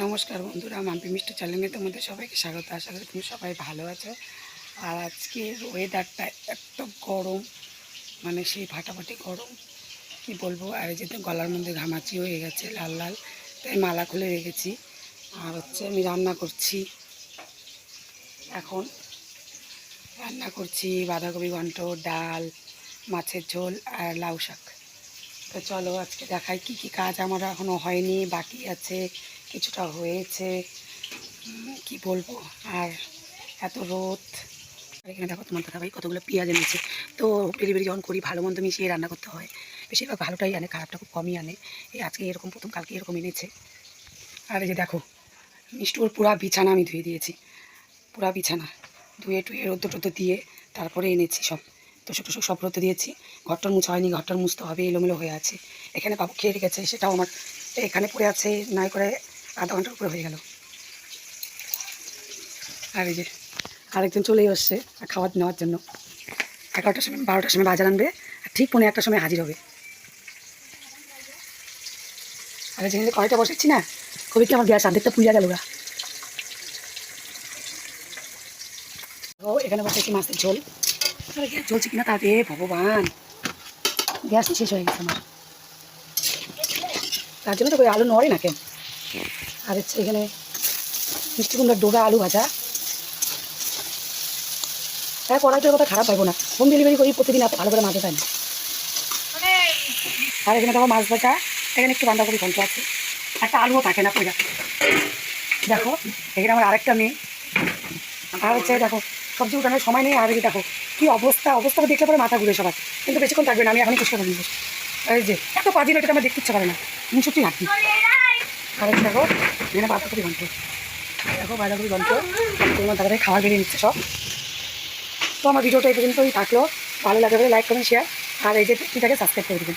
নমস্কার বন্ধুরা মাম্পি মিষ্টি চ্যানেলে তোমাদের সবাইকে স্বাগত। আশা করি তুমি সবাই ভালো আছো। আর আজকের ওয়েদারটা এত গরম মানে সেই ফাটাফাটি গরম, কি বলব? আর এই যে তো গলার মধ্যে ঘামাচি হয়ে গেছে, লাল লাল, তাই মালা খুলে রেখেছি। আর হচ্ছে আমি রান্না করছি। এখন রান্না করছি বাঁধাকপি ঘন্ট, ডাল, মাছের ঝোল আর লাউ শাক। তো চলো আজকে দেখাই কি কি কাজ আমার এখনও হয়নি, বাকি আছে, কিছুটা হয়েছে। কি বলব? আর এত রোদ। এখানে দেখো তোমার দাদা ভাই কতগুলো পেঁয়াজ এনেছে। তো ডেলিভারি যখন করি, ভালো মন্দ মিশিয়ে রান্না করতে হয়। বেশিরভাগ ভালোটাই আনে, খারাপটা খুব কমই আনে। এই আজকে এরকম, প্রথম কালকে এরকম এনেছে। আর এই যে দেখো মিষ্টুর পুরা বিছানা আমি ধুয়ে দিয়েছি। পুরা বিছানা। ধুয়ে টুয়ে রোদ্দ টোদ্দ দিয়ে তারপরে এনেছি সব। তোষক টোষক সব রোদে দিয়েছি। ঘরটার মুছা হয়নি, ঘরটার মুছতে হবে এলোমেলো হয়ে আছে। এখানে বাবু খেয়ে রেখেছে, সেটাও আমার এখানে পড়ে আছে, নাই করে আধা ঘণ্টার উপরে হয়ে গেল। আর এই যে আরেকজন চলেই আসছে খাবার নেওয়ার জন্য। এগারোটার সময়, বারোটার সময় বাজার আনবে, আর ঠিক পনেরো একটার সময় হাজির হবে। আর যেখানে কয়টা বসেছি না খুবই কি আমার গ্যাস অর্ধেকটা পুজা গেল এখানে বসেছি মাছের ঝোল। গ্যাস জ্বলছে কিনা তা রে ভগবান গ্যাস শেষ হয়ে গেছে আমার তার জন্য তো ওই আলু নড়ে না কেন আর হচ্ছে এখানে মিষ্টি কুমড়ার ডোবা আলু ভাজা হ্যাঁ কড়াইটার কথা খারাপ পাবো না হোম ডেলিভারি করি প্রতিদিন ভালো করে মাছ পাই না আর এখানে দেখো মাছ ভাজা এখানে একটু বাঁধাকপি ঘন্ট আছে একটা আলুও থাকে না পয়সা দেখো এখানে আমার আরেকটা মেয়ে আর হচ্ছে দেখো সবজি উঠানোর সময় নেই আর এই দেখো কি অবস্থা অবস্থা দেখলে পরে মাথা ঘুরে সবার। কিন্তু বেশিক্ষণ থাকবে না আমি এখনই চেষ্টা করব। এই যে এত পাজি এটা আমার দেখতে ইচ্ছা করে না। সত্যি রাখি আর এই দেখো এখানে বাঁধাকপি ঘন্ট দেখো বাঁধাকপি ঘন্ট তোমার দাদাভাই খাবার বেরিয়ে নিচ্ছে সব। তো আমার ভিডিওটা এই পর্যন্তই থাকল। ভালো লাগে লাইক কমেন্ট শেয়ার আর এই যে এটাকে সাবস্ক্রাইব করে দেবেন।